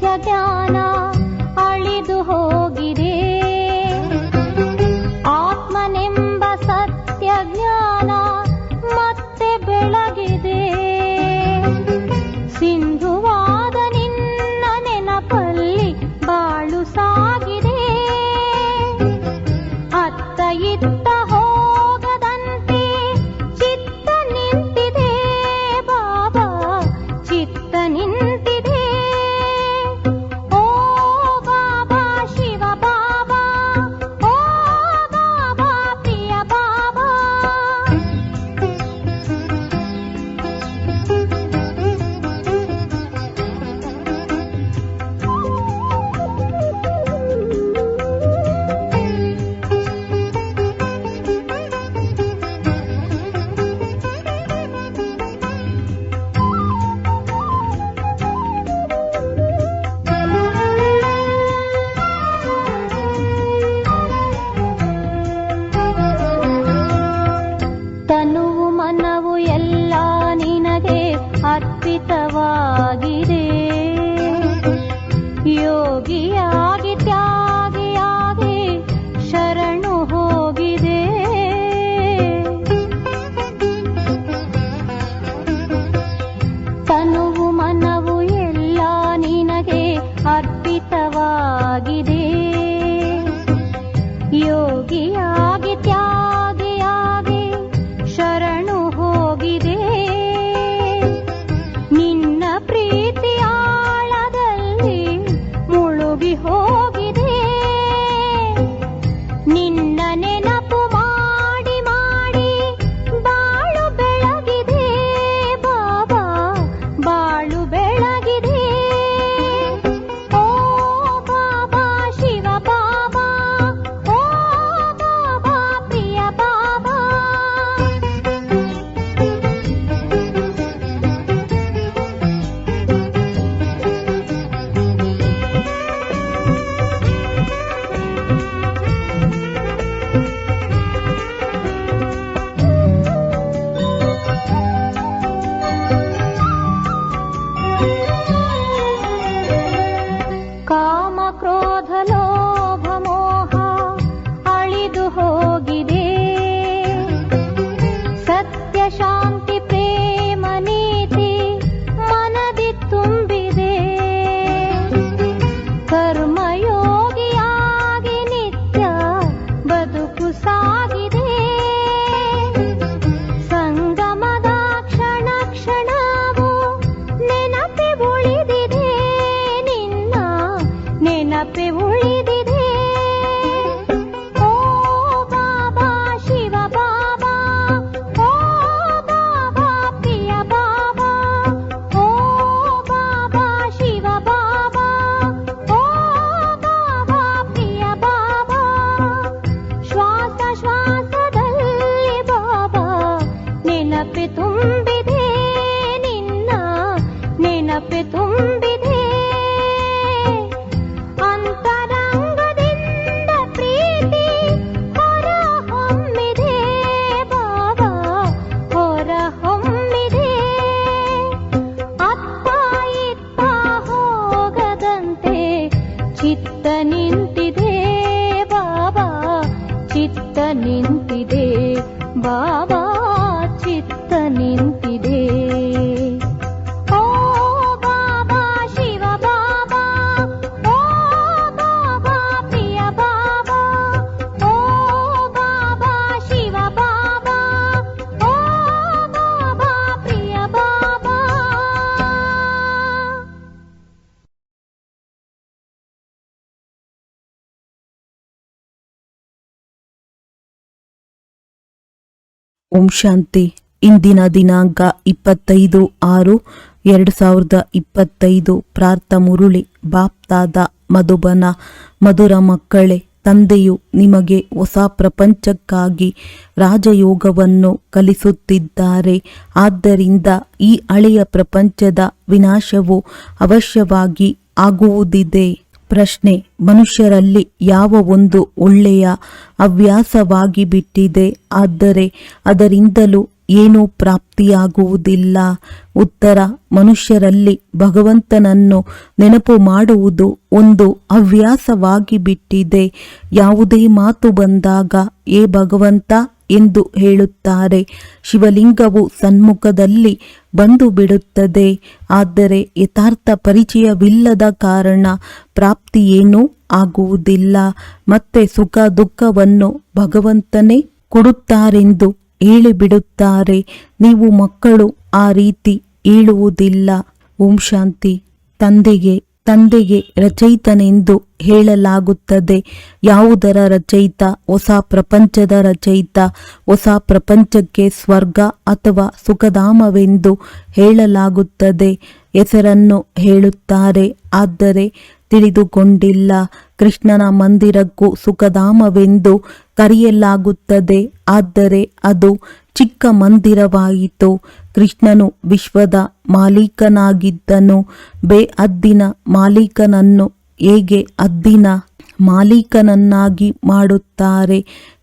ಮಿಥ್ಯ ಜ್ಞಾನ ಓಂ ಶಾಂತಿ. ಇಂದಿನ ದಿನಾಂಕ ಇಪ್ಪತ್ತೈದು ಆರು ಎರಡು ಸಾವಿರದ ಇಪ್ಪತ್ತೈದು. ಪ್ರಾರ್ಥ ಮುರುಳಿ, ಬಾಪ್ತಾದ ಮಧುಬನ. ಮಧುರ ಮಕ್ಕಳೇ, ತಂದೆಯು ನಿಮಗೆ ಹೊಸ ಪ್ರಪಂಚಕ್ಕಾಗಿ ರಾಜಯೋಗವನ್ನು ಕಲಿಸುತ್ತಿದ್ದಾರೆ. ಆದ್ದರಿಂದ ಈ ಹಳೆಯ ಪ್ರಪಂಚದ ವಿನಾಶವು ಅವಶ್ಯವಾಗಿ ಆಗುವುದಿದೆ. ಪ್ರಶ್ನೆ, ಮನುಷ್ಯರಲ್ಲಿ ಯಾವ ಒಂದು ಒಳ್ಳೆಯ ಹವ್ಯಾಸವಾಗಿ ಬಿಟ್ಟಿದೆ, ಆದರೆ ಅದರಿಂದಲೂ ಏನೂ ಪ್ರಾಪ್ತಿಯಾಗುವುದಿಲ್ಲ. ಉತ್ತರ, ಮನುಷ್ಯರಲ್ಲಿ ಭಗವಂತನನ್ನು ನೆನಪು ಮಾಡುವುದು ಒಂದು ಹವ್ಯಾಸವಾಗಿ ಬಿಟ್ಟಿದೆ. ಯಾವುದೇ ಮಾತು ಬಂದಾಗ, ಏ ಭಗವಂತ ಎಂದು ಹೇಳುತ್ತಾರೆ. ಶಿವಲಿಂಗವು ಸನ್ಮುಖದಲ್ಲಿ ಬಂದು ಬಿಡುತ್ತದೆ. ಆದರೆ ಯಥಾರ್ಥ ಪರಿಚಯವಿಲ್ಲದ ಕಾರಣ ಪ್ರಾಪ್ತಿ ಏನೂ ಆಗುವುದಿಲ್ಲ. ಮತ್ತೆ ಸುಖ ದುಃಖವನ್ನು ಭಗವಂತನೇ ಕೊಡುತ್ತಾರೆಂದು ಹೇಳಿಬಿಡುತ್ತಾರೆ. ನೀವು ಮಕ್ಕಳು, ಆ ರೀತಿ ಹೇಳುವುದಿಲ್ಲ. ಓಂ ಶಾಂತಿ. ತಂದೆಗೆ ತಂದೆಗೆ ರಚಯಿತನೆಂದು ಹೇಳಲಾಗುತ್ತದೆ. ಯಾವುದರ ರಚಯಿತ? ಹೊಸ ಪ್ರಪಂಚದ ರಚಯಿತ. ಹೊಸ ಪ್ರಪಂಚಕ್ಕೆ ಸ್ವರ್ಗ ಅಥವಾ ಸುಖಧಾಮವೆಂದು ಹೇಳಲಾಗುತ್ತದೆ. ಹೆಸರನ್ನು ಹೇಳುತ್ತಾರೆ. ಆದರೆ ತಿಳಿದುಕೊಂಡಿಲ್ಲ. ಕೃಷ್ಣನ ಮಂದಿರಕ್ಕೂ ಸುಖಧಾಮವೆಂದು ಕರೆಯಲಾಗುತ್ತದೆ. ಆದರೆ ಅದು ಚಿಕ್ಕ ಮಂದಿರವಾಯಿತು. ಕೃಷ್ಣನು ವಿಶ್ವದ ಮಾಲೀಕನಾಗಿದ್ದನು. ಬೇ ಅದ್ದಿನ ಮಾಲೀಕನನ್ನು ಹೇಗೆ ಅದ್ದಿನ ಮಾಲೀಕನನ್ನಾಗಿ ಮಾಡುತ್ತಾರೆ?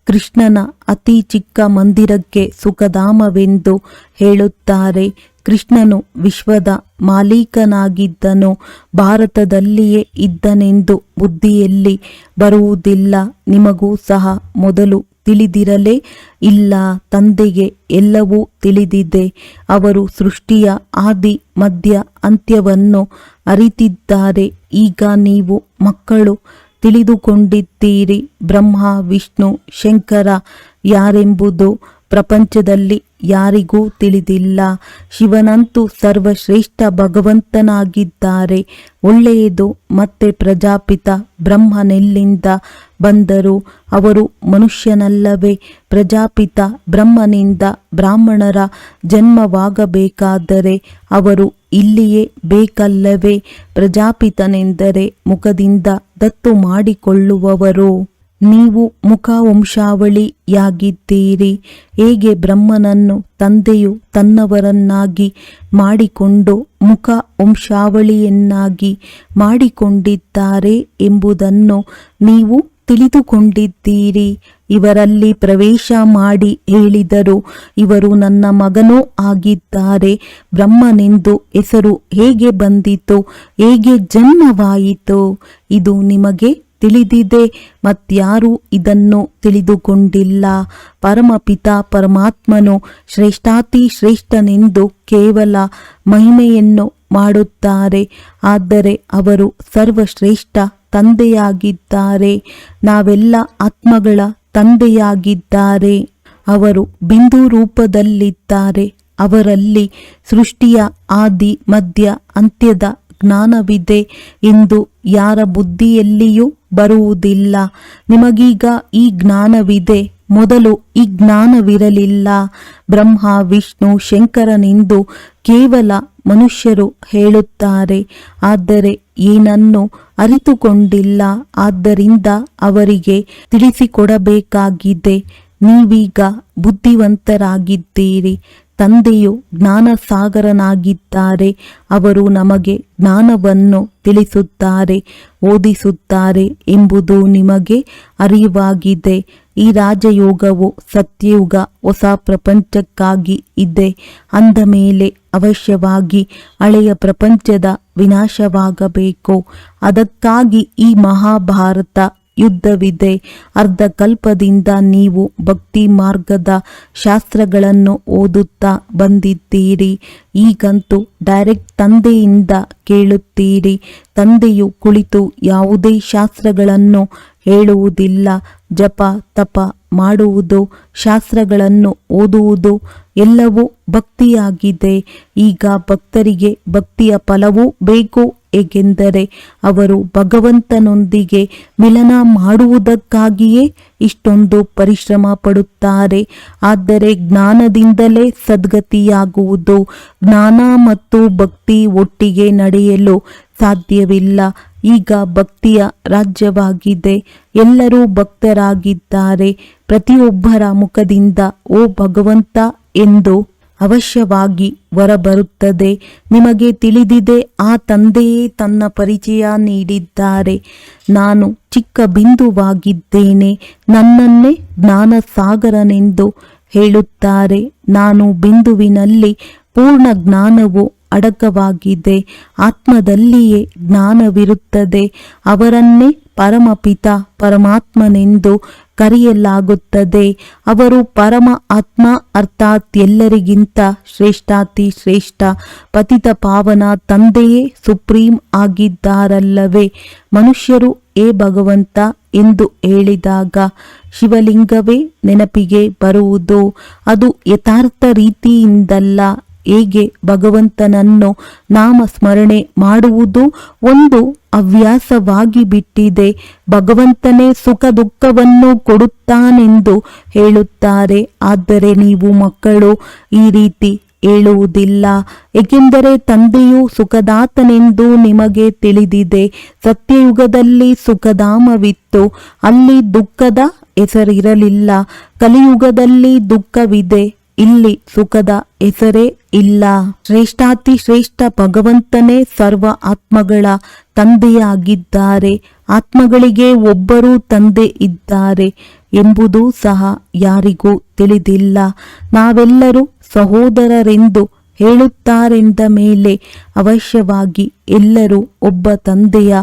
ಕೃಷ್ಣನ ಅತಿ ಚಿಕ್ಕ ಮಂದಿರಕ್ಕೆ ಸುಖಧಾಮವೆಂದು ಹೇಳುತ್ತಾರೆ. ಕೃಷ್ಣನು ವಿಶ್ವದ ಮಾಲೀಕನಾಗಿದ್ದನು. ಭಾರತದಲ್ಲಿಯೇ ಇದ್ದನೆಂದು ಬುದ್ಧಿಯಲ್ಲಿ ಬರುವುದಿಲ್ಲ. ನಿಮಗೂ ಸಹ ಮೊದಲು ತಿಳಿದಿರಲೇ ಇಲ್ಲ. ತಂದೆಗೆ ಎಲ್ಲವೂ ತಿಳಿದಿದೆ. ಅವರು ಸೃಷ್ಟಿಯ ಆದಿ, ಮಧ್ಯ, ಅಂತ್ಯವನ್ನು ಅರಿತಿದ್ದಾರೆ. ಈಗ ನೀವು ಮಕ್ಕಳು ತಿಳಿದುಕೊಂಡಿದ್ದೀರಿ. ಬ್ರಹ್ಮ, ವಿಷ್ಣು, ಶಂಕರ ಯಾರೆಂಬುದು ಪ್ರಪಂಚದಲ್ಲಿ ಯಾರಿಗೂ ತಿಳಿದಿಲ್ಲ. ಶಿವನಂತೂ ಸರ್ವಶ್ರೇಷ್ಠ ಭಗವಂತನಾಗಿದ್ದಾರೆ. ಒಳ್ಳೆಯದು ಮತ್ತೆ ಪ್ರಜಾಪಿತ ಬ್ರಹ್ಮನೆಲ್ಲಿಂದ ಬಂದರು ಅವರು ಮನುಷ್ಯನಲ್ಲವೇ. ಪ್ರಜಾಪಿತ ಬ್ರಹ್ಮನಿಂದ ಬ್ರಾಹ್ಮಣರ ಜನ್ಮವಾಗಬೇಕಾದರೆ ಅವರು ಇಲ್ಲಿಯೇ ಬೇಕಲ್ಲವೇ. ಪ್ರಜಾಪಿತನೆಂದರೆ ಮುಖದಿಂದ ದತ್ತು ಮಾಡಿಕೊಳ್ಳುವವರು. ನೀವು ಮುಖವಂಶಾವಳಿಯಾಗಿದ್ದೀರಿ. ಹೇಗೆ ಬ್ರಹ್ಮನನ್ನು ತಂದೆಯು ತನ್ನವರನ್ನಾಗಿ ಮಾಡಿಕೊಂಡು ಮುಖ ವಂಶಾವಳಿಯನ್ನಾಗಿ ಮಾಡಿಕೊಂಡಿದ್ದಾರೆ ಎಂಬುದನ್ನು ನೀವು ತಿಳಿದುಕೊಂಡಿದ್ದೀರಿ. ಇವರಲ್ಲಿ ಪ್ರವೇಶ ಮಾಡಿ ಹೇಳಿದರು ಇವರು ನನ್ನ ಮಗನೂ ಆಗಿದ್ದಾರೆ. ಬ್ರಹ್ಮನೆಂದು ಹೆಸರು ಹೇಗೆ ಬಂದಿತು? ಹೇಗೆ ಜನ್ಮವಾಯಿತು? ಇದು ನಿಮಗೆ ತಿಳಿದಿದೆ ಮತ್ಯಾರೂ ಇದನ್ನು ತಿಳಿದುಕೊಂಡಿಲ್ಲ. ಪರಮಪಿತ ಪರಮಾತ್ಮನು ಶ್ರೇಷ್ಠಾತಿ ಶ್ರೇಷ್ಠನೆಂದು ಕೇವಲ ಮಹಿಮೆಯನ್ನು ಮಾಡುತ್ತಾರೆ. ಆದರೆ ಅವರು ಸರ್ವಶ್ರೇಷ್ಠ ತಂದೆಯಾಗಿದ್ದಾರೆ. ನಾವೆಲ್ಲ ಆತ್ಮಗಳ ತಂದೆಯಾಗಿದ್ದಾರೆ. ಅವರು ಬಿಂದು ರೂಪದಲ್ಲಿದ್ದಾರೆ. ಅವರಲ್ಲಿ ಸೃಷ್ಟಿಯ, ಆದಿ, ಮಧ್ಯ, ಅಂತ್ಯದ ಜ್ಞಾನವಿದೆ ಎಂದು ಯಾರ ಬುದ್ಧಿಯಲ್ಲಿಯೂ ಬರುವುದಿಲ್ಲ. ನಿಮಗೀಗ ಈ ಜ್ಞಾನವಿದೆ. ಮೊದಲು ಈ ಜ್ಞಾನವಿರಲಿಲ್ಲ. ಬ್ರಹ್ಮ, ವಿಷ್ಣು, ಶಂಕರನೆಂದು ಕೇವಲ ಮನುಷ್ಯರು ಹೇಳುತ್ತಾರೆ. ಆದರೆ ಏನನ್ನು ಅರಿತುಕೊಂಡಿಲ್ಲ. ಆದ್ದರಿಂದ ಅವರಿಗೆ ತಿಳಿಸಿಕೊಡಬೇಕಾಗಿದೆ. ನೀವೀಗ ಬುದ್ಧಿವಂತರಾಗಿದ್ದೀರಿ. ತಂದೆಯು ಜ್ಞಾನಸಾಗರನಾಗಿದ್ದಾರೆ. ಅವರು ನಮಗೆ ಜ್ಞಾನವನ್ನು ತಿಳಿಸುತ್ತಾರೆ, ಓದಿಸುತ್ತಾರೆ ಎಂಬುದು ನಿಮಗೆ ಅರಿವಾಗಿದೆ. ಈ ರಾಜಯೋಗವು ಸತ್ಯಯುಗ, ಹೊಸ ಪ್ರಪಂಚಕ್ಕಾಗಿ ಇದೆ. ಅಂದ ಮೇಲೆ ಅವಶ್ಯವಾಗಿ ಹಳೆಯ ಪ್ರಪಂಚದ ವಿನಾಶವಾಗಬೇಕು. ಅದಕ್ಕಾಗಿ ಈ ಮಹಾಭಾರತ ಯುದ್ಧವಿದೆ. ಅರ್ಧ ಕಲ್ಪದಿಂದ ನೀವು ಭಕ್ತಿ ಮಾರ್ಗದ ಶಾಸ್ತ್ರಗಳನ್ನು ಓದುತ್ತಾ ಬಂದಿದ್ದೀರಿ. ಈಗಂತೂ ಡೈರೆಕ್ಟ್ ತಂದೆಯಿಂದ ಕೇಳುತ್ತೀರಿ. ತಂದೆಯು ಕುಳಿತು ಯಾವುದೇ ಶಾಸ್ತ್ರಗಳನ್ನು ಹೇಳುವುದಿಲ್ಲ. ಜಪ, ತಪ ಮಾಡುವುದು, ಶಾಸ್ತ್ರಗಳನ್ನು ಓದುವುದು ಎಲ್ಲವೂ ಭಕ್ತಿಯಾಗಿದೆ. ಈಗ ಭಕ್ತರಿಗೆ ಭಕ್ತಿಯ ಫಲವೂ ಬೇಕು ಏಕೆಂದರೆ ಅವರು ಭಗವಂತನೊಂದಿಗೆ ಮಿಲನ ಮಾಡುವುದಕ್ಕಾಗಿಯೇ ಇಷ್ಟೊಂದು ಪರಿಶ್ರಮ ಪಡುತ್ತಾರೆ. ಆದರೆ ಜ್ಞಾನದಿಂದಲೇ ಸದ್ಗತಿಯಾಗುವುದು, ಜ್ಞಾನ ಮತ್ತು ಭಕ್ತಿ ಒಟ್ಟಿಗೆ ನಡೆಯಲು ಸಾಧ್ಯವಿಲ್ಲ. ಈಗ ಭಕ್ತಿಯ ರಾಜ್ಯವಾಗಿದೆ. ಎಲ್ಲರೂ ಭಕ್ತರಾಗಿದ್ದಾರೆ. ಪ್ರತಿಯೊಬ್ಬರ ಮುಖದಿಂದ ಓ ಭಗವಂತ ಎಂದು ಅವಶ್ಯವಾಗಿ ಹೊರಬರುತ್ತದೆ. ನಿಮಗೆ ತಿಳಿದಿದೆ, ಆ ತಂದೆಯೇ ತನ್ನ ಪರಿಚಯ ನೀಡಿದ್ದಾರೆ. ನಾನು ಚಿಕ್ಕ ಬಿಂದುವಾಗಿದ್ದೇನೆ. ನನ್ನನ್ನೇ ಜ್ಞಾನಸಾಗರನೆಂದು ಹೇಳುತ್ತಾರೆ. ನಾನು ಬಿಂದುವಿನಲ್ಲಿ ಪೂರ್ಣ ಜ್ಞಾನವು ಅಡಕವಾಗಿದೆ. ಆತ್ಮದಲ್ಲಿಯೇ ಜ್ಞಾನವಿರುತ್ತದೆ. ಅವರನ್ನೇ ಪರಮಪಿತ ಪರಮಾತ್ಮನೆಂದು ಕರೆಯಲಾಗುತ್ತದೆ. ಅವರು ಪರಮ ಆತ್ಮ ಅರ್ಥಾತ್ ಎಲ್ಲರಿಗಿಂತ ಶ್ರೇಷ್ಠಾತಿ ಶ್ರೇಷ್ಠ. ಪತಿತ ಪಾವನ ತಂದೆಯೇ ಸುಪ್ರೀಂ ಆಗಿದ್ದಾರಲ್ಲವೇ. ಮನುಷ್ಯರು ಏ ಭಗವಂತ ಎಂದು ಹೇಳಿದಾಗ ಶಿವಲಿಂಗವೇ ನೆನಪಿಗೆ ಬರುವುದು. ಅದು ಯಥಾರ್ಥ ರೀತಿಯಿಂದಲ್ಲ ಹೇಗೆ ಭಗವಂತನನ್ನು ನಾಮಸ್ಮರಣೆ ಮಾಡುವುದು? ಒಂದು ಹವ್ಯಾಸವಾಗಿ ಬಿಟ್ಟಿದೆ. ಭಗವಂತನೇ ಸುಖ ದುಃಖವನ್ನು ಕೊಡುತ್ತಾನೆಂದು ಹೇಳುತ್ತಾರೆ. ಆದರೆ ನೀವು ಮಕ್ಕಳು, ಈ ರೀತಿ ಹೇಳುವುದಿಲ್ಲ. ಏಕೆಂದರೆ ತಂದೆಯು ಸುಖದಾತನೆಂದು ನಿಮಗೆ ತಿಳಿದಿದೆ. ಸತ್ಯಯುಗದಲ್ಲಿ ಸುಖಧಾಮವಿತ್ತು. ಅಲ್ಲಿ ದುಃಖದ ಹೆಸರಿರಲಿಲ್ಲ. ಕಲಿಯುಗದಲ್ಲಿ ದುಃಖವಿದೆ. ಇಲ್ಲಿ ಸುಖದ ಹೆಸರೇ ಇಲ್ಲ. ಶ್ರೇಷ್ಠಾತಿ ಶ್ರೇಷ್ಠ ಭಗವಂತನೇ ಸರ್ವ ಆತ್ಮಗಳ ತಂದೆಯಾಗಿದ್ದಾರೆ. ಆತ್ಮಗಳಿಗೆ ಒಬ್ಬರು ತಂದೆ ಇದ್ದಾರೆ ಎಂಬುದು ಸಹ ಯಾರಿಗೂ ತಿಳಿದಿಲ್ಲ. ನಾವೆಲ್ಲರೂ ಸಹೋದರರೆಂದು ಹೇಳುತ್ತಾರೆಂದ ಮೇಲೆ ಅವಶ್ಯವಾಗಿ ಎಲ್ಲರೂ ಒಬ್ಬ ತಂದೆಯ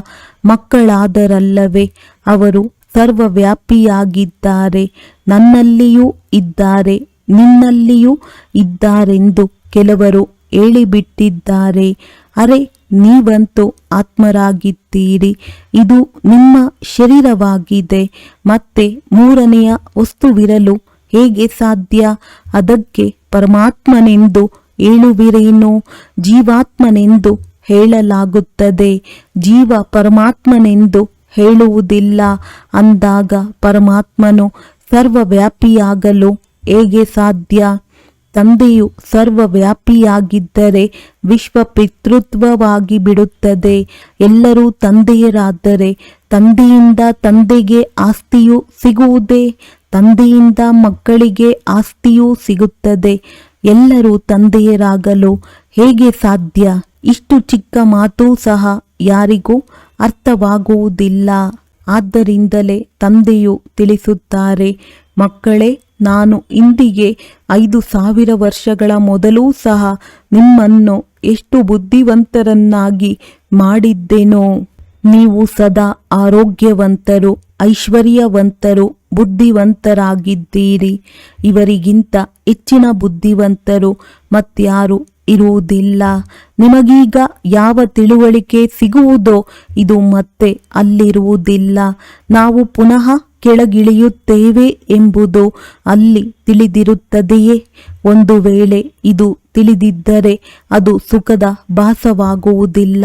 ಮಕ್ಕಳಾದರಲ್ಲವೇ ಅವರು ಸರ್ವವ್ಯಾಪಿಯಾಗಿದ್ದಾರೆ. ನನ್ನಲ್ಲಿಯೂ ಇದ್ದಾರೆ ನಿನ್ನಲ್ಲಿಯೂ ಇದ್ದಾರೆಂದು ಕೆಲವರು ಹೇಳಿಬಿಟ್ಟಿದ್ದಾರೆ. ಅರೆ, ನೀವಂತೂ ಆತ್ಮರಾಗಿದ್ದೀರಿ. ಇದು ನಿಮ್ಮ ಶರೀರವಾಗಿದೆ. ಮತ್ತೆ ಮೂರನೆಯ ವಸ್ತುವಿರಲು ಹೇಗೆ ಸಾಧ್ಯ? ಅದಕ್ಕೆ ಪರಮಾತ್ಮನೆಂದು ಹೇಳುವಿರೇನು? ಜೀವಾತ್ಮನೆಂದು ಹೇಳಲಾಗುತ್ತದೆ. ಜೀವ ಪರಮಾತ್ಮನೆಂದು ಹೇಳುವುದಿಲ್ಲ. ಅಂದಾಗ ಪರಮಾತ್ಮನು ಸರ್ವವ್ಯಾಪಿಯಾಗಲು ಹೇಗೆ ಸಾಧ್ಯ? ತಂದೆಯು ಸರ್ವವ್ಯಾಪಿಯಾಗಿದ್ದರೆ ವಿಶ್ವ ಪಿತೃತ್ವವಾಗಿ ಬಿಡುತ್ತದೆ. ಎಲ್ಲರೂ ತಂದೆಯರಾದರೆ ತಂದೆಯಿಂದ ತಂದೆಗೆ ಆಸ್ತಿಯು ಸಿಗುವುದೇ? ತಂದೆಯಿಂದ ಮಕ್ಕಳಿಗೆ ಆಸ್ತಿಯೂ ಸಿಗುತ್ತದೆ. ಎಲ್ಲರೂ ತಂದೆಯರಾಗಲು ಹೇಗೆ ಸಾಧ್ಯ? ಇಷ್ಟು ಚಿಕ್ಕ ಮಾತು ಸಹ ಯಾರಿಗೂ ಅರ್ಥವಾಗುವುದಿಲ್ಲ. ಆದ್ದರಿಂದಲೇ ತಂದೆಯು ತಿಳಿಸುತ್ತಾರೆ, ಮಕ್ಕಳೇ ನಾನು ಇಂದಿಗೆ ಐದು ಸಾವಿರ ವರ್ಷಗಳ ಮೊದಲೂ ಸಹ ನಿಮ್ಮನ್ನು ಎಷ್ಟು ಬುದ್ಧಿವಂತರನ್ನಾಗಿ ಮಾಡಿದ್ದೇನೋ. ನೀವು ಸದಾ ಆರೋಗ್ಯವಂತರು, ಐಶ್ವರ್ಯವಂತರು, ಬುದ್ಧಿವಂತರಾಗಿದ್ದೀರಿ. ಇವರಿಗಿಂತ ಹೆಚ್ಚಿನ ಬುದ್ಧಿವಂತರು ಮತ್ಯಾರು ಇರುವುದಿಲ್ಲ. ನಿಮಗೀಗ ಯಾವ ತಿಳುವಳಿಕೆ ಸಿಗುವುದೋ ಇದು ಮತ್ತೆ ಅಲ್ಲಿರುವುದಿಲ್ಲ. ನಾವು ಪುನಃ ಕೆಳಗಿಳಿಯುತ್ತೇವೆ ಎಂಬುದು ಅಲ್ಲಿ ತಿಳಿದಿರುತ್ತದೆಯೇ? ಒಂದು ವೇಳೆ ಇದು ತಿಳಿದಿದ್ದರೆ ಅದು ಸುಖದ ಭಾಸವಾಗುವುದಿಲ್ಲ.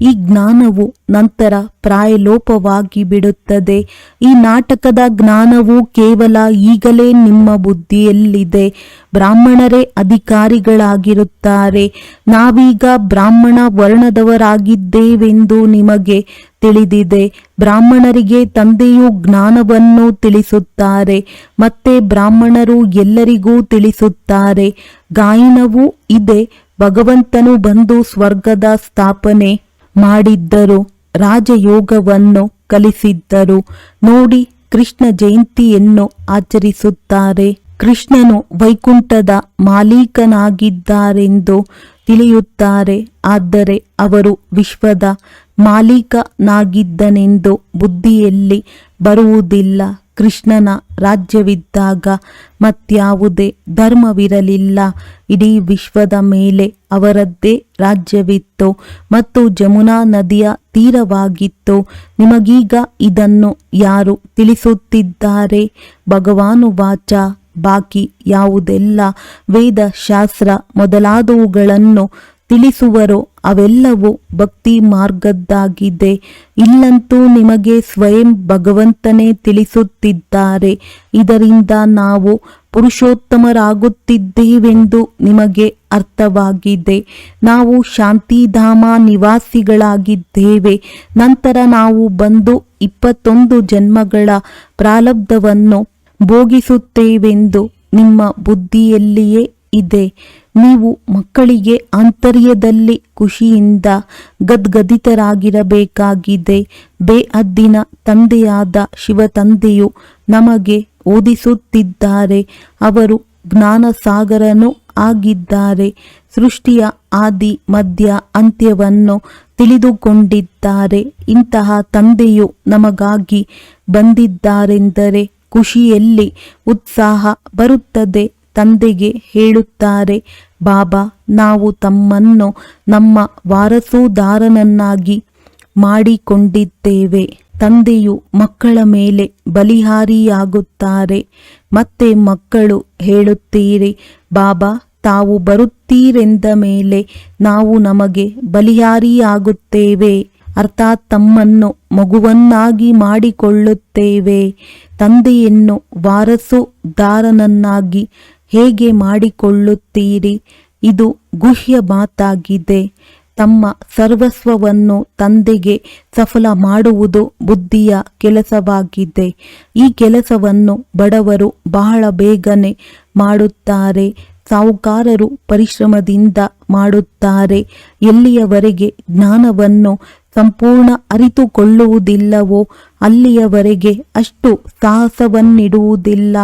ಈ ಜ್ಞಾನವು ನಂತರ ಪ್ರಾಯಲೋಪವಾಗಿ ಬಿಡುತ್ತದೆ. ಈ ನಾಟಕದ ಜ್ಞಾನವು ಕೇವಲ ಈಗಲೇ ನಿಮ್ಮ ಬುದ್ಧಿಯಲ್ಲಿದೆ. ಬ್ರಾಹ್ಮಣರೇ ಅಧಿಕಾರಿಗಳಾಗಿರುತ್ತಾರೆ. ನಾವೀಗ ಬ್ರಾಹ್ಮಣ ವರ್ಣದವರಾಗಿದ್ದೇವೆಂದು ನಿಮಗೆ ತಿಳಿದಿದೆ. ಬ್ರಾಹ್ಮಣರಿಗೆ ತಂದೆಯು ಜ್ಞಾನವನ್ನು ತಿಳಿಸುತ್ತಾರೆ, ಮತ್ತೆ ಬ್ರಾಹ್ಮಣರು ಎಲ್ಲರಿಗೂ ತಿಳಿಸುತ್ತಾರೆ. ಗಾಯನವೂ ಇದೆ. ಭಗವಂತನು ಬಂದು ಸ್ವರ್ಗದ ಸ್ಥಾಪನೆ ಮಾಡಿದ್ದರು, ರಾಜಯೋಗವನ್ನು ಕಲಿಸಿದ್ದರು. ನೋಡಿ ಕೃಷ್ಣ ಜಯಂತಿಯನ್ನು ಆಚರಿಸುತ್ತಾರೆ. ಕೃಷ್ಣನು ವೈಕುಂಠದ ಮಾಲೀಕನಾಗಿದ್ದಾರೆಂದು ತಿಳಿಯುತ್ತಾರೆ. ಆದರೆ ಅವರು ವಿಶ್ವದ ಮಾಲೀಕನಾಗಿದ್ದನೆಂದು ಬುದ್ಧಿಯಲ್ಲಿ ಬರುವುದಿಲ್ಲ. ಕೃಷ್ಣನ ರಾಜ್ಯವಿದ್ದಾಗ ಮತ್ಯಾವುದೇ ಧರ್ಮವಿರಲಿಲ್ಲ. ಇಡೀ ವಿಶ್ವದ ಮೇಲೆ ಅವರದ್ದೇ ರಾಜ್ಯವಿತ್ತು ಮತ್ತು ಜಮುನಾ ನದಿಯ ತೀರವಾಗಿತ್ತು. ನಿಮಗೀಗ ಇದನ್ನು ಯಾರು ತಿಳಿಸುತ್ತಿದ್ದಾರೆ? ಭಗವಾನುವಾಚ ಬಾಕಿ ಯಾವುದೆಲ್ಲ ವೇದ ಶಾಸ್ತ್ರ ಮೊದಲಾದವುಗಳನ್ನು ತಿಳಿಸುವರೋ ಅವೆಲ್ಲವೂ ಭಕ್ತಿ ಮಾರ್ಗದ್ದಾಗಿದೆ. ಇಲ್ಲಂತೂ ನಿಮಗೆ ಸ್ವಯಂ ಭಗವಂತನೇ ತಿಳಿಸುತ್ತಿದ್ದಾರೆ. ಇದರಿಂದ ನಾವು ಪುರುಷೋತ್ತಮರಾಗುತ್ತಿದ್ದೇವೆಂದು ನಿಮಗೆ ಅರ್ಥವಾಗಿದೆ. ನಾವು ಶಾಂತಿಧಾಮ ನಿವಾಸಿಗಳಾಗಿದ್ದೇವೆ. ನಂತರ ನಾವು ಬಂದು ಇಪ್ಪತ್ತೊಂದು ಜನ್ಮಗಳ ಪ್ರಾರಬ್ಧವನ್ನು ಭೋಗಿಸುತ್ತೇವೆಂದು ನಿಮ್ಮ ಬುದ್ಧಿಯಲ್ಲಿಯೇ ಇದೆ. ನೀವು ಮಕ್ಕಳಿಗೆ ಆಂತರ್ಯದಲ್ಲಿ ಖುಷಿಯಿಂದ ಗದ್ಗದಿತರಾಗಿರಬೇಕಾಗಿದೆ. ಬೇಅದ್ದಿನ ತಂದೆಯಾದ ಶಿವತಂದೆಯು ನಮಗೆ ಓದಿಸುತ್ತಿದ್ದಾರೆ. ಅವರು ಜ್ಞಾನಸಾಗರನು ಆಗಿದ್ದಾರೆ. ಸೃಷ್ಟಿಯ ಆದಿ, ಮಧ್ಯ, ಅಂತ್ಯವನ್ನು ತಿಳಿದುಕೊಂಡಿದ್ದಾರೆ. ಇಂತಹ ತಂದೆಯು ನಮಗಾಗಿ ಬಂದಿದ್ದಾರೆಂದರೆ ಖುಷಿಯಲ್ಲಿ ಉತ್ಸಾಹ ಬರುತ್ತದೆ. ತಂದೆಗೆ ಹೇಳುತ್ತಾರೆ, ಬಾಬಾ, ನಾವು ತಮ್ಮನ್ನು ನಮ್ಮ ವಾರಸುದಾರನನ್ನಾಗಿ ಮಾಡಿಕೊಂಡಿದ್ದೇವೆ. ತಂದೆಯು ಮಕ್ಕಳ ಮೇಲೆ ಬಲಿಹಾರಿಯಾಗುತ್ತಾರೆ. ಮತ್ತೆ ಮಕ್ಕಳು ಹೇಳುತ್ತೀರಿ, ಬಾಬಾ, ತಾವು ಬರುತ್ತೀರೆಂದ ಮೇಲೆ ನಾವು ನಮಗೆ ಬಲಿಹಾರಿಯಾಗುತ್ತೇವೆ. ಅರ್ಥಾತ್ ತಮ್ಮನ್ನು ಮಗುವನ್ನಾಗಿ ಮಾಡಿಕೊಳ್ಳುತ್ತೇವೆ. ತಂದೆಯನ್ನು ವಾರಸುದಾರನನ್ನಾಗಿ ಹೇಗೆ ಮಾಡಿಕೊಳ್ಳುತ್ತೀರಿ? ಇದು ಗುಹ್ಯ ಮಾತಾಗಿದೆ. ತಮ್ಮ ಸರ್ವಸ್ವವನ್ನು ತಂದೆಗೆ ಸಫಲ ಮಾಡುವುದು ಬುದ್ಧಿಯ ಕೆಲಸವಾಗಿದೆ. ಈ ಕೆಲಸವನ್ನು ಬಡವರು ಬಹಳ ಬೇಗನೆ ಮಾಡುತ್ತಾರೆ. ಸಾಹುಕಾರರು ಪರಿಶ್ರಮದಿಂದ ಮಾಡುತ್ತಾರೆ. ಎಲ್ಲಿಯವರೆಗೆ ಜ್ಞಾನವನ್ನು ಸಂಪೂರ್ಣ ಅರಿತುಕೊಳ್ಳುವುದಿಲ್ಲವೋ ಅಲ್ಲಿಯವರೆಗೆ ಅಷ್ಟು ಸಾಹಸವನ್ನಿಡುವುದಿಲ್ಲ.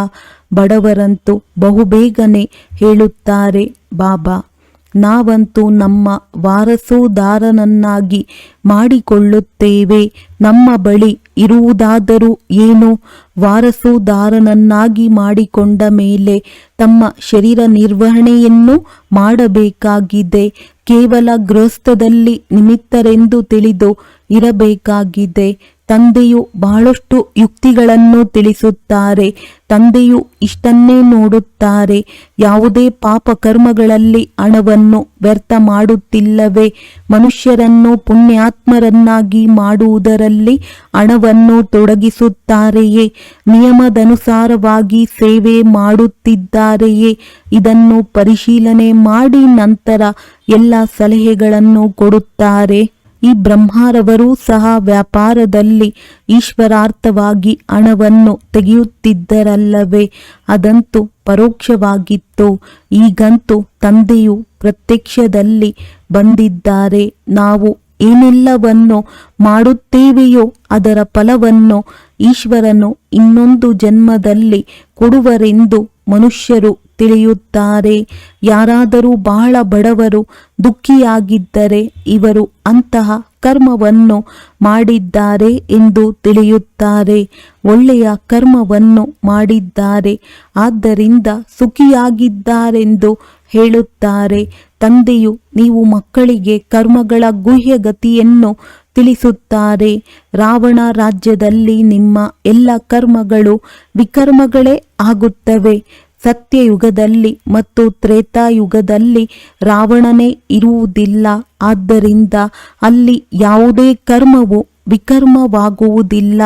ಬಡವರಂತೂ ಬಹುಬೇಗನೆ ಹೇಳುತ್ತಾರೆ, ಬಾಬಾ, ನಾವಂತೂ ನಮ್ಮ ವಾರಸುದಾರನನ್ನಾಗಿ ಮಾಡಿಕೊಳ್ಳುತ್ತೇವೆ. ನಮ್ಮ ಬಳಿ ಇರುವುದಾದರೂ ಏನು? ವಾರಸುದಾರನನ್ನಾಗಿ ಮಾಡಿಕೊಂಡ ಮೇಲೆ ತಮ್ಮ ಶರೀರ ನಿರ್ವಹಣೆಯನ್ನು ಮಾಡಬೇಕಾಗಿದೆ. ಕೇವಲ ಗೃಹಸ್ಥದಲ್ಲಿ ನಿಮಿತ್ತರೆಂದು ತಿಳಿದು ಇರಬೇಕಾಗಿದೆ. ತಂದೆಯು ಬಹಳಷ್ಟು ಯುಕ್ತಿಗಳನ್ನು ತಿಳಿಸುತ್ತಾರೆ, ತಂದೆಯು ಇಷ್ಟನ್ನೇ ನೋಡುತ್ತಾರೆ, ಯಾವುದೇ ಪಾಪ ಕರ್ಮಗಳಲ್ಲಿ ಹಣವನ್ನು ವ್ಯರ್ಥ ಮಾಡುತ್ತಿಲ್ಲವೇ, ಮನುಷ್ಯರನ್ನು ಪುಣ್ಯಾತ್ಮರನ್ನಾಗಿ ಮಾಡುವುದರಲ್ಲಿ ಹಣವನ್ನು ತೊಡಗಿಸುತ್ತಾರೆಯೇ, ನಿಯಮದನುಸಾರವಾಗಿ ಸೇವೆ ಮಾಡುತ್ತಿದ್ದಾರೆಯೇ, ಇದನ್ನು ಪರಿಶೀಲನೆ ಮಾಡಿ ನಂತರ ಎಲ್ಲ ಸಲಹೆಗಳನ್ನು ಕೊಡುತ್ತಾರೆ. ಈ ಬ್ರಹ್ಮಾರವರೂ ಸಹ ವ್ಯಾಪಾರದಲ್ಲಿ ಈಶ್ವರಾರ್ಥವಾಗಿ ಹಣವನ್ನು ತೆಗೆಯುತ್ತಿದ್ದರಲ್ಲವೇ? ಅದಂತೂ ಪರೋಕ್ಷವಾಗಿತ್ತು. ಈಗಂತೂ ತಂದೆಯು ಪ್ರತ್ಯಕ್ಷದಲ್ಲಿ ಬಂದಿದ್ದಾರೆ. ನಾವು ಏನೆಲ್ಲವನ್ನು ಮಾಡುತ್ತೇವೆಯೋ ಅದರ ಫಲವನ್ನು ಈಶ್ವರನು ಇನ್ನೊಂದು ಜನ್ಮದಲ್ಲಿ ಕೊಡುವರೆಂದು ಮನುಷ್ಯರು ತಿಳಿಯುತ್ತಾರೆ. ಯಾರಾದರೂ ಬಹಳ ಬಡವರು, ದುಃಖಿಯಾಗಿದ್ದರೆ ಇವರು ಅಂತಹ ಕರ್ಮವನ್ನು ಮಾಡಿದ್ದಾರೆ ಎಂದು ತಿಳಿಯುತ್ತಾರೆ. ಒಳ್ಳೆಯ ಕರ್ಮವನ್ನು ಮಾಡಿದ್ದಾರೆ, ಆದ್ದರಿಂದ ಸುಖಿಯಾಗಿದ್ದಾರೆಂದು ಹೇಳುತ್ತಾರೆ. ತಂದೆಯು ನೀವು ಮಕ್ಕಳಿಗೆ ಕರ್ಮಗಳ ಗುಹ್ಯ ಗತಿಯನ್ನು ತಿಳಿಸುತ್ತಾರೆ. ರಾವಣ ರಾಜ್ಯದಲ್ಲಿ ನಿಮ್ಮ ಎಲ್ಲ ಕರ್ಮಗಳು ವಿಕರ್ಮಗಳೇ ಆಗುತ್ತವೆ. ಸತ್ಯಯುಗದಲ್ಲಿ ಮತ್ತು ತ್ರೇತಾಯುಗದಲ್ಲಿ ರಾವಣನೇ ಇರುವುದಿಲ್ಲ. ಆದ್ದರಿಂದ ಅಲ್ಲಿ ಯಾವುದೇ ಕರ್ಮವು ವಿಕರ್ಮವಾಗುವುದಿಲ್ಲ.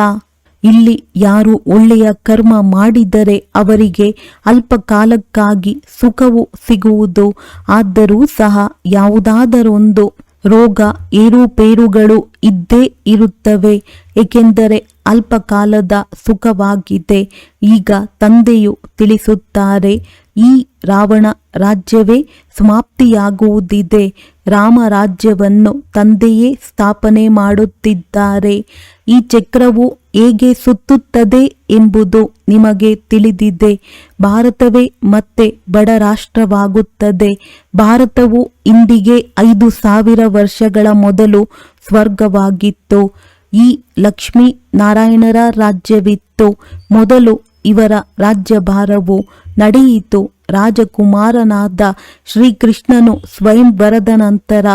ಇಲ್ಲಿ ಯಾರು ಒಳ್ಳೆಯ ಕರ್ಮ ಮಾಡಿದರೆ ಅವರಿಗೆ ಅಲ್ಪ ಕಾಲಕ್ಕಾಗಿ ಸುಖವು ಸಿಗುವುದು. ಆದರೂ ಸಹ ಯಾವುದಾದರೊಂದು ರೋಗ ಏರುಪೇರುಗಳು ಇದ್ದೇ ಇರುತ್ತವೆ. ಏಕೆಂದರೆ ಅಲ್ಪ ಕಾಲದ ಸುಖವಾಗಿದೆ. ಈಗ ತಂದೆಯು ತಿಳಿಸುತ್ತಾರೆ, ಈ ರಾವಣ ರಾಜ್ಯವೇ ಸಮಾಪ್ತಿಯಾಗುವುದಿದೆ. ರಾಮ ರಾಜ್ಯವನ್ನು ತಂದೆಯೇ ಸ್ಥಾಪನೆ ಮಾಡುತ್ತಿದ್ದಾರೆ. ಈ ಚಕ್ರವು ಹೇಗೆ ಸುತ್ತುತ್ತದೆ ಎಂಬುದು ನಿಮಗೆ ತಿಳಿದಿದೆ. ಭಾರತವೇ ಮತ್ತೆ ಬಡ ರಾಷ್ಟ್ರವಾಗುತ್ತದೆ. ಭಾರತವು ಇಂದಿಗೆ ಐದು ಸಾವಿರ ವರ್ಷಗಳ ಮೊದಲು ಸ್ವರ್ಗವಾಗಿತ್ತು. ಈ ಲಕ್ಷ್ಮೀ ನಾರಾಯಣರ ರಾಜ್ಯವಿತ್ತು. ಮೊದಲು ಇವರ ರಾಜ್ಯಭಾರವು ನಡೆಯಿತು. ರಾಜಕುಮಾರನಾದ ಶ್ರೀಕೃಷ್ಣನು ಸ್ವಯಂ ಬರದ ನಂತರ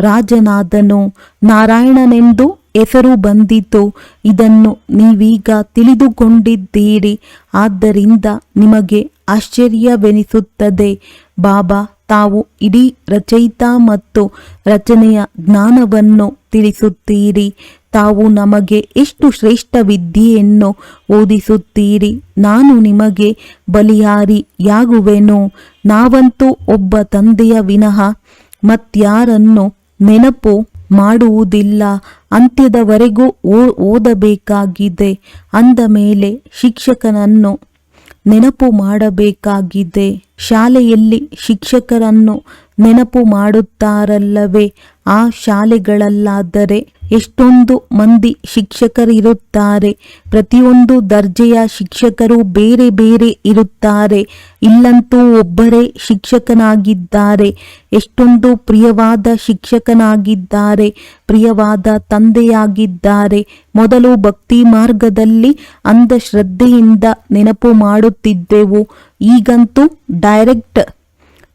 ರಾಜನಾದನು. ನಾರಾಯಣನೆಂದು ಹೆಸರು ಬಂದಿತು. ಇದನ್ನು ನೀವೀಗ ತಿಳಿದುಕೊಂಡಿದ್ದೀರಿ. ಆದ್ದರಿಂದ ನಿಮಗೆ ಆಶ್ಚರ್ಯವೆನಿಸುತ್ತದೆ. ಬಾಬಾ, ತಾವು ಇಡೀ ರಚಯಿತ ಮತ್ತು ರಚನೆಯ ಜ್ಞಾನವನ್ನು ತಿಳಿಸುತ್ತೀರಿ. ತಾವು ನಮಗೆ ಎಷ್ಟು ಶ್ರೇಷ್ಠ ವಿದ್ಯೆಯನ್ನು ಓದಿಸುತ್ತೀರಿ. ನಾನು ನಿಮಗೆ ಬಲಿಯಾರಿಯಾಗುವೆನು ನಾವಂತೂ ಒಬ್ಬ ತಂದೆಯ ವಿನಃ ಮತ್ಯಾರನ್ನು ನೆನಪು ಮಾಡುವುದಿಲ್ಲ. ಅಂತ್ಯದವರೆಗೂ ಓದಬೇಕಾಗಿದೆ. ಅಂದ ಮೇಲೆ ಶಿಕ್ಷಕನನ್ನು ನೆನಪು ಮಾಡಬೇಕಾಗಿದೆ. ಶಾಲೆಯಲ್ಲಿ ಶಿಕ್ಷಕರನ್ನು ನೆನಪು ಮಾಡುತ್ತಾರಲ್ಲವೇ? ಆ ಶಾಲೆಗಳಲ್ಲಾದರೆ ಎಷ್ಟೊಂದು ಮಂದಿ ಶಿಕ್ಷಕರಿರುತ್ತಾರೆ. ಪ್ರತಿಯೊಂದು ದರ್ಜೆಯ ಶಿಕ್ಷಕರು ಬೇರೆ ಬೇರೆ ಇರುತ್ತಾರೆ. ಇಲ್ಲಂತೂ ಒಬ್ಬರೇ ಶಿಕ್ಷಕನಾಗಿದ್ದಾರೆ. ಎಷ್ಟೊಂದು ಪ್ರಿಯವಾದ ಶಿಕ್ಷಕನಾಗಿದ್ದಾರೆ. ಪ್ರಿಯವಾದ ತಂದೆಯಾಗಿದ್ದಾರೆ. ಮೊದಲು ಭಕ್ತಿ ಮಾರ್ಗದಲ್ಲಿ ಅಂಧಶ್ರದ್ಧೆಯಿಂದ ನೆನಪು ಮಾಡುತ್ತಿದ್ದೆವು. ಈಗಂತೂ ಡೈರೆಕ್ಟ್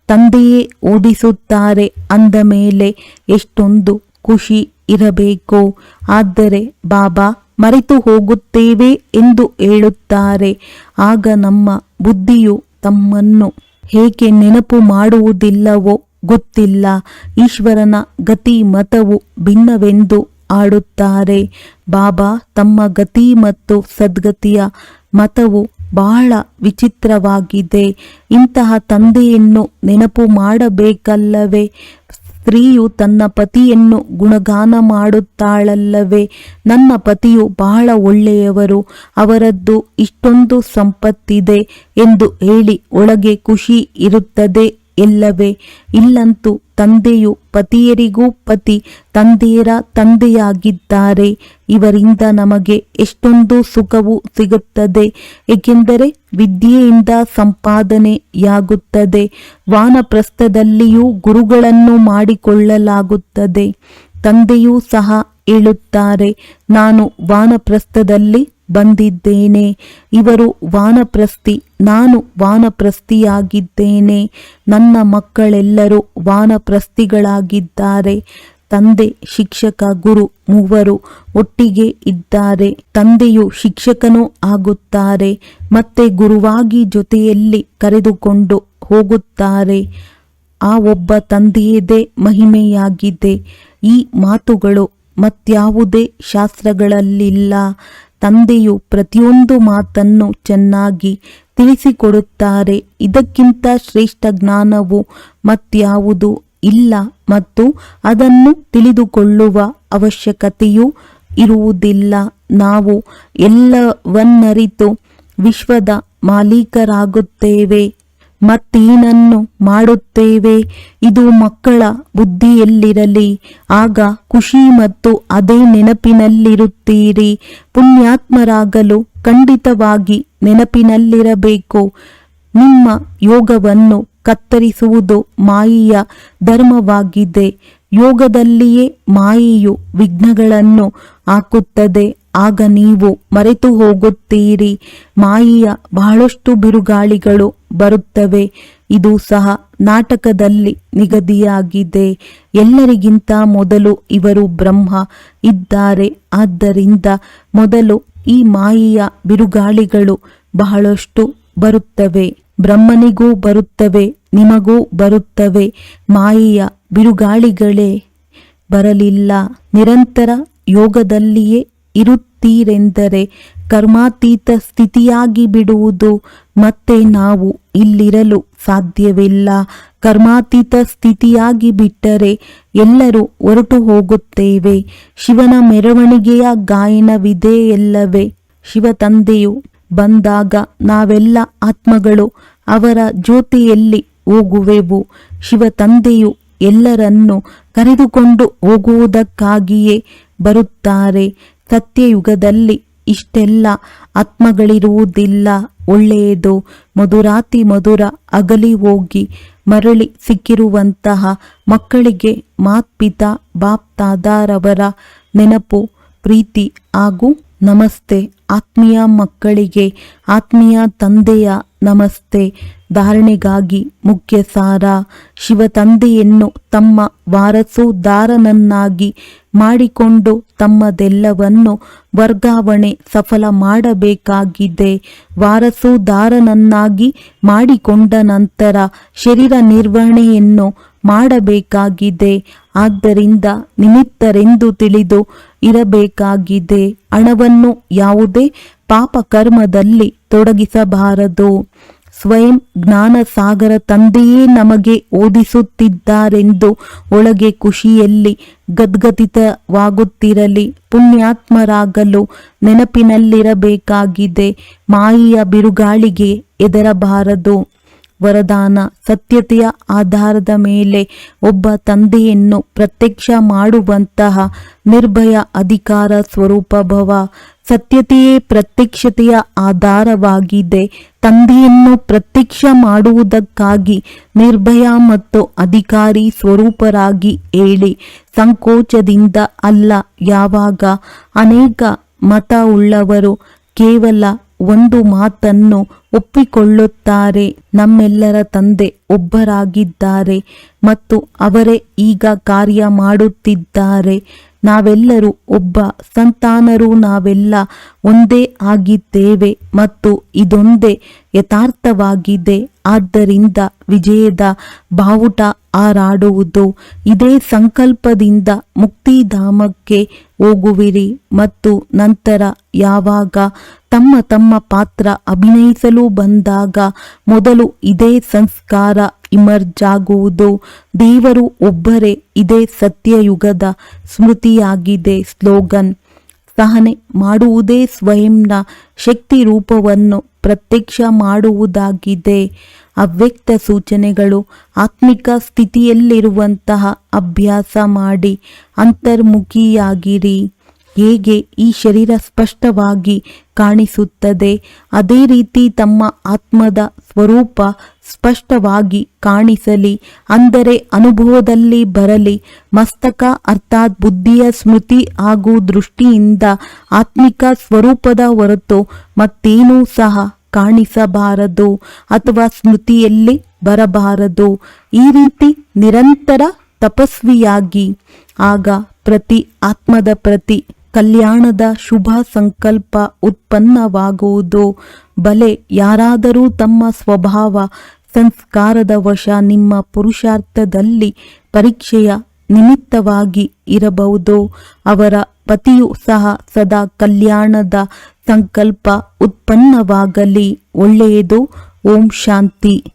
ತಂದೆಯೇ ಓಡಿಸುತ್ತಾರೆ ಅಂದ ಮೇಲೆ ಎಷ್ಟೊಂದು ಖುಷಿ ಇರಬೇಕು. ಆದರೆ ಬಾಬಾ, ಮರೆತು ಹೋಗುತ್ತೇವೆ ಎಂದು ಹೇಳುತ್ತಾರೆ. ಆಗ ನಮ್ಮ ಬುದ್ಧಿಯು ತಮ್ಮನ್ನು ಹೇಗೆ ನೆನಪು ಮಾಡುವುದಿಲ್ಲವೋ ಗೊತ್ತಿಲ್ಲ. ಈಶ್ವರನ ಗತಿ ಮತವು ಭಿನ್ನವೆಂದು ಆಡುತ್ತಾರೆ. ಬಾಬಾ ತಮ್ಮ ಗತಿ ಮತ್ತು ಸದ್ಗತಿಯ ಮತವು ಬಹಳ ವಿಚಿತ್ರವಾಗಿದೆ. ಇಂತಹ ತಂದೆಯನ್ನು ನೆನಪು ಮಾಡಬೇಕಲ್ಲವೇ? ಸ್ತ್ರೀಯು ತನ್ನ ಪತಿಯನ್ನು ಗುಣಗಾನ ಮಾಡುತ್ತಾಳಲ್ಲವೇ? ನನ್ನ ಪತಿಯು ಬಹಳ ಒಳ್ಳೆಯವರು, ಅವರದ್ದು ಇಷ್ಟೊಂದು ಸಂಪತ್ತಿದೆ ಎಂದು ಹೇಳಿ ಒಳಗೆ ಖುಷಿ ಇರುತ್ತದೆ. ಎಲ್ಲವೇ ಇಲ್ಲಂತೂ ತಂದೆಯು ಪತಿಯರಿಗೂ ಪತಿ, ತಂದೆಯರ ತಂದೆಯಾಗಿದ್ದಾರೆ. ಇವರಿಂದ ನಮಗೆ ಎಷ್ಟೊಂದು ಸುಖವು ಸಿಗುತ್ತದೆ. ಏಕೆಂದರೆ ವಿದ್ಯೆಯಿಂದ ಸಂಪಾದನೆಯಾಗುತ್ತದೆ. ವಾನಪ್ರಸ್ಥದಲ್ಲಿಯೂ ಗುರುಗಳನ್ನು ಮಾಡಿಕೊಳ್ಳಲಾಗುತ್ತದೆ. ತಂದೆಯೂ ಸಹ ಹೇಳುತ್ತಾರೆ ನಾನು ವಾನಪ್ರಸ್ಥದಲ್ಲಿ ಬಂದಿದ್ದೇನೆ. ಇವರು ವಾನಪ್ರಸ್ಥಿ ನಾನು ವಾನಪ್ರಸ್ಥಿಯಾಗಿದ್ದೇನೆ ನನ್ನ ಮಕ್ಕಳೆಲ್ಲರೂ ವಾನಪ್ರಸ್ಥಿಗಳಾಗಿದ್ದಾರೆ ತಂದೆ ಶಿಕ್ಷಕ ಗುರು ಮೂವರು ಒಟ್ಟಿಗೆ ಇದ್ದಾರೆ. ತಂದೆಯು ಶಿಕ್ಷಕನೂ ಆಗುತ್ತಾರೆ, ಮತ್ತೆ ಗುರುವಾಗಿ ಜೊತೆಯಲ್ಲಿ ಕರೆದುಕೊಂಡು ಹೋಗುತ್ತಾರೆ. ಆ ಒಬ್ಬ ತಂದೆಯದೇ ಮಹಿಮೆಯಾಗಿದೆ. ಈ ಮಾತುಗಳು ಮತ್ಯಾವುದೇ ಶಾಸ್ತ್ರಗಳಲ್ಲಿಲ್ಲ. ತಂದೆಯು ಪ್ರತಿಯೊಂದು ಮಾತನ್ನು ಚೆನ್ನಾಗಿ ತಿಳಿಸಿಕೊಡುತ್ತಾರೆ. ಇದಕ್ಕಿಂತ ಶ್ರೇಷ್ಠ ಜ್ಞಾನವು ಮತ್ಯಾವುದು ಇಲ್ಲ ಮತ್ತು ಅದನ್ನು ತಿಳಿದುಕೊಳ್ಳುವ ಅವಶ್ಯಕತೆಯೂ ಇರುವುದಿಲ್ಲ. ನಾವು ಎಲ್ಲವನ್ನರಿತು ವಿಶ್ವದ ಮಾಲೀಕರಾಗುತ್ತೇವೆ. ಮತ್ತೇನನ್ನು ಮಾಡುತ್ತೇವೆ. ಇದು ಮಕ್ಕಳ ಬುದ್ಧಿಯಲ್ಲಿರಲಿ. ಆಗ ಖುಷಿ ಮತ್ತು ಅದೇ ನೆನಪಿನಲ್ಲಿರುತ್ತೀರಿ. ಪುಣ್ಯಾತ್ಮರಾಗಲು ಖಂಡಿತವಾಗಿ ನೆನಪಿನಲ್ಲಿರಬೇಕು. ನಿಮ್ಮ ಯೋಗವನ್ನು ಕತ್ತರಿಸುವುದು ಮಾಯೆಯ ಧರ್ಮವಾಗಿದೆ. ಯೋಗದಲ್ಲಿಯೇ ಮಾಯೆಯು ವಿಘ್ನಗಳನ್ನು ಹಾಕುತ್ತದೆ. ಆಗ ನೀವು ಮರೆತು ಹೋಗುತ್ತೀರಿ. ಮಾಯಿಯ ಬಹಳಷ್ಟು ಬಿರುಗಾಳಿಗಳು ಬರುತ್ತವೆ. ಇದು ಸಹ ನಾಟಕದಲ್ಲಿ ನಿಗದಿಯಾಗಿದೆ. ಎಲ್ಲರಿಗಿಂತ ಮೊದಲು ಇವರು ಬ್ರಹ್ಮ ಇದ್ದಾರೆ. ಆದ್ದರಿಂದ ಮೊದಲು ಈ ಮಾಯಿಯ ಬಿರುಗಾಳಿಗಳು ಬಹಳಷ್ಟು ಬರುತ್ತವೆ. ಬ್ರಹ್ಮನಿಗೂ ಬರುತ್ತವೆ, ನಿಮಗೂ ಬರುತ್ತವೆ. ಮಾಯಿಯ ಬಿರುಗಾಳಿಗಳೇ ಬರಲಿಲ್ಲ. ನಿರಂತರ ಯೋಗದಲ್ಲಿಯೇ ಇರುತ್ತೀರೆಂದರೆ ಕರ್ಮಾತೀತ ಸ್ಥಿತಿಯಾಗಿ ಬಿಡುವುದು. ಮತ್ತೆ ನಾವು ಇಲ್ಲಿರಲು ಸಾಧ್ಯವಿಲ್ಲ. ಕರ್ಮಾತೀತ ಸ್ಥಿತಿಯಾಗಿ ಬಿಟ್ಟರೆ ಎಲ್ಲರೂ ಹೊರಟು ಹೋಗುತ್ತೇವೆ. ಶಿವನ ಮೆರವಣಿಗೆಯ ಗಾಯನವಿದೆ ಎಲ್ಲವೇ. ಶಿವ ತಂದೆಯು ಬಂದಾಗ ನಾವೆಲ್ಲ ಆತ್ಮಗಳು ಅವರ ಜ್ಯೋತಿಯಲ್ಲಿ ಹೋಗುವೆವು. ಶಿವ ತಂದೆಯು ಎಲ್ಲರನ್ನು ಕರೆದುಕೊಂಡು ಹೋಗುವುದಕ್ಕಾಗಿಯೇ ಬರುತ್ತಾರೆ. ಸತ್ಯಯುಗದಲ್ಲಿ ಇಷ್ಟೆಲ್ಲ ಆತ್ಮಗಳಿರುವುದಿಲ್ಲ. ಒಳ್ಳೆಯದು. ಮಧುರಾತಿ ಮಧುರ ಅಗಲಿ ಹೋಗಿ ಮರಳಿ ಸಿಕ್ಕಿರುವಂತಹ ಮಕ್ಕಳಿಗೆ ಮಾತ್ಪಿತ ಬಾಪ್ ತಾದಾರವರ ನೆನಪು, ಪ್ರೀತಿ ಹಾಗೂ ನಮಸ್ತೆ. ಆತ್ಮೀಯ ಮಕ್ಕಳಿಗೆ, ಆತ್ಮೀಯ ತಂದೆಯ ನಮಸ್ತೆ. ಧಾರಣೆಗಾಗಿ ಮುಖ್ಯ ಸಾರ ಶಿವತಂದೆಯನ್ನು ತಮ್ಮ ವಾರಸುದಾರನನ್ನಾಗಿ ಮಾಡಿಕೊಂಡು ತಮ್ಮದೆಲ್ಲವನ್ನು ವರ್ಗಾವಣೆ ಸಫಲ ಮಾಡಬೇಕಾಗಿದೆ. ವಾರಸುದಾರನನ್ನಾಗಿ ಮಾಡಿಕೊಂಡ ನಂತರ ಶರೀರ ನಿರ್ವಹಣೆಯನ್ನು ಮಾಡಬೇಕಾಗಿದೆ. ಆದ್ದರಿಂದ ನಿಮಿತ್ತರೆಂದು ತಿಳಿದು ಇರಬೇಕಾಗಿದೆ. ಹಣವನ್ನು ಯಾವುದೇ ಪಾಪಕರ್ಮದಲ್ಲಿ ತೊಡಗಿಸಬಾರದು. ಸ್ವಯಂ ಜ್ಞಾನ ಸಾಗರ ತಂದೆಯೇ ನಮಗೆ ಓದಿಸುತ್ತಿದ್ದಾರೆಂದು ಒಳಗೆ ಖುಷಿಯಲ್ಲಿ ಗದ್ಗದಿತವಾಗುತ್ತಿರಲಿ. ಪುಣ್ಯಾತ್ಮರಾಗಲು ನೆನಪಿನಲ್ಲಿರಬೇಕಾಗಿದೆ. ಮಾಯಿಯ ಬಿರುಗಾಳಿಗೆ ಎದರಬಾರದು ವರದಾನ ಸತ್ಯತೆಯ ಆಧಾರದ ಮೇಲೆ ಒಬ್ಬ ತಂದೆಯನ್ನು ಪ್ರತ್ಯಕ್ಷ ಮಾಡುವಂತಹ ನಿರ್ಭಯ ಅಧಿಕಾರ ಸ್ವರೂಪ ಭವ. ಸತ್ಯತೆಯೇ ಪ್ರತ್ಯಕ್ಷತೆಯ ಆಧಾರವಾಗಿದೆ. ತಂದೆಯನ್ನು ಪ್ರತ್ಯಕ್ಷ ಮಾಡುವುದಕ್ಕಾಗಿ ನಿರ್ಭಯ ಮತ್ತು ಅಧಿಕಾರಿ ಸ್ವರೂಪರಾಗಿ ಹೇಳಿ. ಸಂಕೋಚದಿಂದ ಅಲ್ಲ, ಯಾವಾಗ ಅನೇಕ ಮತ ಉಳ್ಳವರು ಕೇವಲ ಒಂದು ಮಾತನ್ನು ಒಪ್ಪಿಕೊಳ್ಳುತ್ತಾರೆ. ನಮ್ಮೆಲ್ಲರ ತಂದೆ ಒಬ್ಬರಾಗಿದ್ದಾರೆ ಮತ್ತು ಅವರೇ ಈಗ ಕಾರ್ಯ ಮಾಡುತ್ತಿದ್ದಾರೆ. ನಾವೆಲ್ಲರೂ ಒಬ್ಬ ಸಂತಾನರು ನಾವೆಲ್ಲ ಒಂದೇ ಆಗಿದ್ದೇವೆ ಮತ್ತು ಇದೊಂದೇ ಯಥಾರ್ಥವಾಗಿದೆ. ಆದ್ದರಿಂದ ವಿಜಯದ ಬಾವುಟ ಹಾರಾಡುವುದು, ಇದೇ ಸಂಕಲ್ಪದಿಂದ ಮುಕ್ತಿಧಾಮಕ್ಕೆ ಹೋಗುವಿರಿ ಮತ್ತು ನಂತರ ಯಾವಾಗ ತಮ್ಮ ತಮ್ಮ ಪಾತ್ರ ಅಭಿನಯಿಸಲು ಬಂದಾಗ ಮೊದಲು ಇದೇ ಸಂಸ್ಕಾರ ಇಮರ್ಜ್ ಆಗುವುದು ದೇವರು ಒಬ್ಬರೇ ಇದೇ ಸತ್ಯಯುಗದ ಸ್ಮೃತಿಯಾಗಿದೆ ಸ್ಲೋಗನ್. ಸಹನೆ ಮಾಡುವುದೇ ಸ್ವಯಂನ ಶಕ್ತಿ ರೂಪವನ್ನು ಪ್ರತ್ಯಕ್ಷ ಮಾಡುವುದಾಗಿದೆ. ಅವ್ಯಕ್ತ ಸೂಚನೆಗಳು ಆತ್ಮಿಕ ಸ್ಥಿತಿಯಲ್ಲಿರುವಂತಹ ಅಭ್ಯಾಸ ಮಾಡಿ ಅಂತರ್ಮುಖಿಯಾಗಿರಿ. ಹೇಗೆ ಈ ಶರೀರ ಸ್ಪಷ್ಟವಾಗಿ ಕಾಣಿಸುತ್ತದೆ? ಅದೇ ರೀತಿ ತಮ್ಮ ಆತ್ಮದ ಸ್ವರೂಪ ಸ್ಪಷ್ಟವಾಗಿ ಕಾಣಿಸಲಿ, ಅಂದರೆ ಅನುಭವದಲ್ಲಿ ಬರಲಿ. ಮಸ್ತಕ ಅರ್ಥಾತ್ ಬುದ್ಧಿಯ ಸ್ಮೃತಿ ಹಾಗೂ ದೃಷ್ಟಿಯಿಂದ ಆತ್ಮಿಕ ಸ್ವರೂಪದ ಹೊರತು ಮತ್ತೇನೂ ಸಹ ಕಾಣಿಸಬಾರದು ಅಥವಾ ಸ್ಮೃತಿಯಲ್ಲಿ ಬರಬಾರದು. ಈ ರೀತಿ ನಿರಂತರ ತಪಸ್ವಿಯಾಗಿ, ಆಗ ಪ್ರತಿ ಆತ್ಮದ ಪ್ರತಿ ಕಲ್ಯಾಣದ ಶುಭ ಸಂಕಲ್ಪ ಉತ್ಪನ್ನವಾಗುವುದು. ಬಲೆ, ಯಾರಾದರೂ ತಮ್ಮ ಸ್ವಭಾವ, ಸಂಸ್ಕಾರದ ವಶ ನಿಮ್ಮ ಪುರುಷಾರ್ಥದಲ್ಲಿ ಪರೀಕ್ಷೆಯ ನಿಮಿತ್ತವಾಗಿ ಇರಬಹುದು. ಅವರ ಪತಿಯು ಸಹ ಸದಾ ಕಲ್ಯಾಣದ ಸಂಕಲ್ಪ ಉತ್ಪನ್ನವಾಗಲಿ. ಒಳ್ಳೆಯದು. ಓಂ ಶಾಂತಿ.